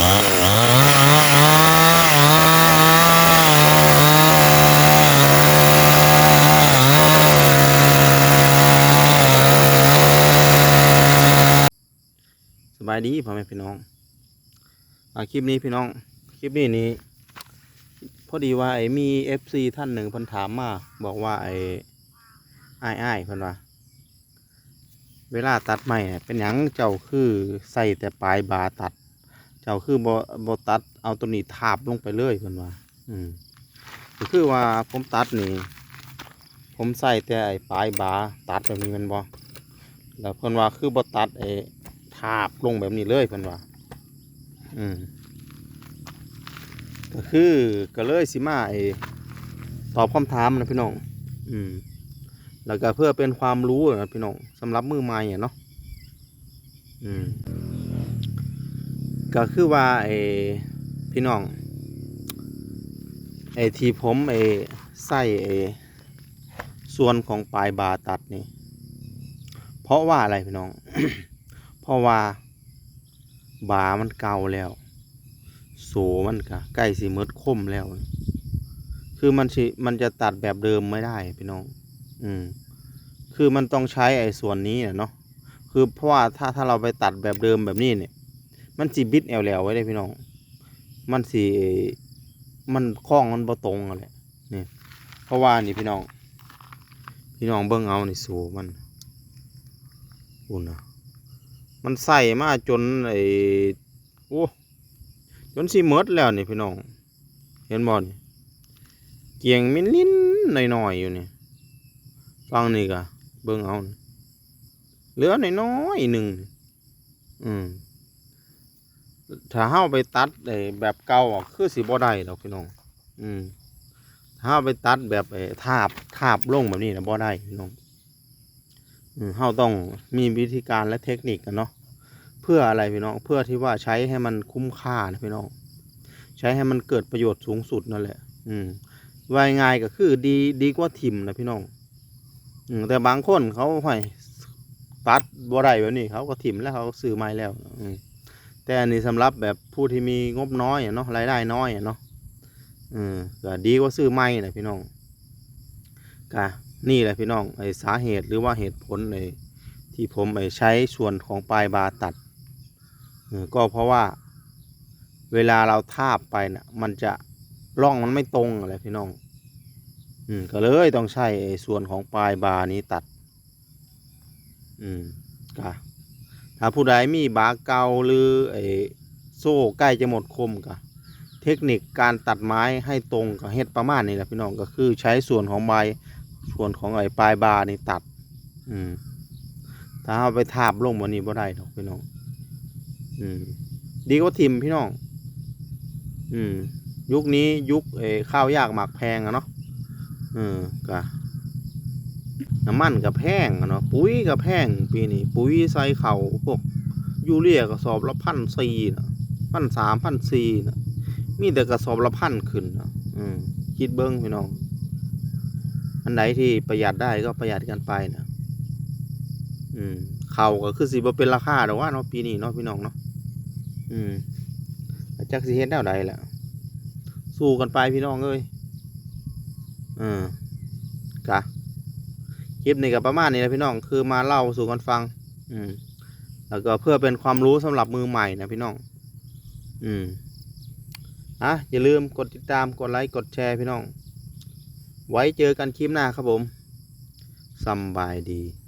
สบายดีพ่อแม่พี่น้องอคลิปนี้พี่น้อง คลิปนี้นี้พอดีว่าไอ้มีเอฟซีท่านหนึ่งพิ่นถามมา บอกว่าไอ้ไอ้ไอ้ายพิ่นว่าเวลาตัดไม้เนี่ยเป็นหยังเจ้าคือใส่แต่ปลายบาตัด เจ้าคือบ่บ่ตัดเอาตัวนี้ทาบลงไปเลยเพิ่อนว่า อืมก็คือว่าผมตัดนี่ผมใส่แต่ไอ้ปลายบาตัดแบบนี้มันบ่แล้วเพิ่อนว่าคือบ่ตัดไอ้ทาบลงแบบนี้เลยเพิ่อนว่า อืมก็คือก็เลยสิมาไอตอบคำถามนะพี่น้อง อืม แล้วก็เพื่อเป็นความรู้นะพี่น้องสำหรับมือใหม่เนาะ อืม ก็คือว่าไอพี่น้องไอที่ผมไอใส่ไอส่วนของปลายบาตัดนี่ เพราะว่าอะไรพี่น้อง เพราะว่าบามันเก่าแล้วโสมันก็ใกล้สิหมดคมแล้ว คือมันสิมันจะตัดแบบเดิมไม่ได้พี่น้อง อืม คือมันต้องใช้ไอ้ส่วนนี้เนาะคือเพราะว่าถ้าถ้าเราไปตัดแบบเดิมแบบนี้เนี่ย มันสิบิดแอวแล้วไว้เลยพี่น้อง มันสิมันคล้องมันบ่ตรงอะแหละนี่เพราะว่านี่พี่น้อง พี่น้องเบิ่งเอานี่โสมันอุ่นนะมันใส่มาจนไอ้โอ้จนสิหมดแล้วนี่พี่น้อง เห็นบ่นี่เกียงมินลิ้นหน่อยๆอยู่นี่ฟังนี่กะเบิ่งเอาเหลือน้อยๆหนึ่งอืม ถ้าเฮาไปตัดไอ้แบบเก่าอะคือสิบ่ได้ดอกพี่น้อง อืมถ้าเฮาไปตัดแบบไอ้ทาบทาบลงแบบนี้นะบ่ได้พี่น้องอืมเราต้องมีวิธีการและเทคนิคกันเนาะเพื่ออะไรพี่น้อง เพื่อที่ว่าใช้ให้มันคุ้มค่านะพี่น้อง ใช้ให้มันเกิดประโยชน์สูงสุดนั่นแหละ อืมวายง่ายก็คือดีดีกว่าทิมนะพี่น้องอืมแต่บางคนเขาห้อยตัดบ่ได้แบบนี้เขาก็ทิมแล้วเขาซื้อไม้แล้ว อืม แต่อันนี้สำหรับแบบผู้ที่มีงบน้อยเนาะรายได้น้อยเนาะอืมก็ดีกว่าซื้อไม้นะพี่น้องกะนี่แหละพี่น้องไอ้สาเหตุหรือว่าเหตุผลไอ้ที่ผมไอ้ใช้ส่วนของปลายบาตัดก็เพราะว่าเวลาเราทาบไปน่ะมันจะร่องมันไม่ตรงอะไรพี่น้องอืมก็เลยต้องใช้ไอ้ส่วนของปลายบานี้ตัด อืมกะ ถ้าผู้ใดมีบาเกาหรือไอ้โซ่ใกล้จะหมดคมกะเทคนิคการตัดไม้ให้ตรงกับเฮ็ดประมาณนี้แหละพี่น้องก็คือใช้ส่วนของใบส่วนของไอ้ปลายบานี่ตัด อืมถ้าเอาไปทาบลงบนนี้บ่ได้ดอกพี่น้อง อืม ดีกว่าทิมพี่น้อง อืม ยุคนี้ยุคเอข้าวยากหมากแพงอะเนาะเออก็ น้ำมันกับแพงอะเนาะปุ๋ยกับแพงปีนี้ปุ๋ยใส่เข่าพวกยูเรียกระสอบละพันสี่นะพันสามพันสี่นะมีแต่กระสอบละพันขึ้นนะอืมคิดเบิ้งพี่น้อง อันไหนที่ประหยัดได้ก็ประหยัดกันไปนะอืมเข่าก็คือสิบเป็นราคาดอกว่าเนาะปีนี้เนาะพี่น้องเนาะอืมจักสิเฮ็ดแนวใดแหละสู้กันไปพี่น้องเอ้ยเออกะ คลิปนี้ก็ประมาณนี้นะพี่น้องคือมาเล่าสู่กันฟัง อืม แล้วก็เพื่อเป็นความรู้สำหรับมือใหม่นะพี่น้อง อืมอะอย่าลืมกดติดตามกดไลค์กดแชร์พี่น้อง ไว้เจอกันคลิปหน้าครับผมสบายดี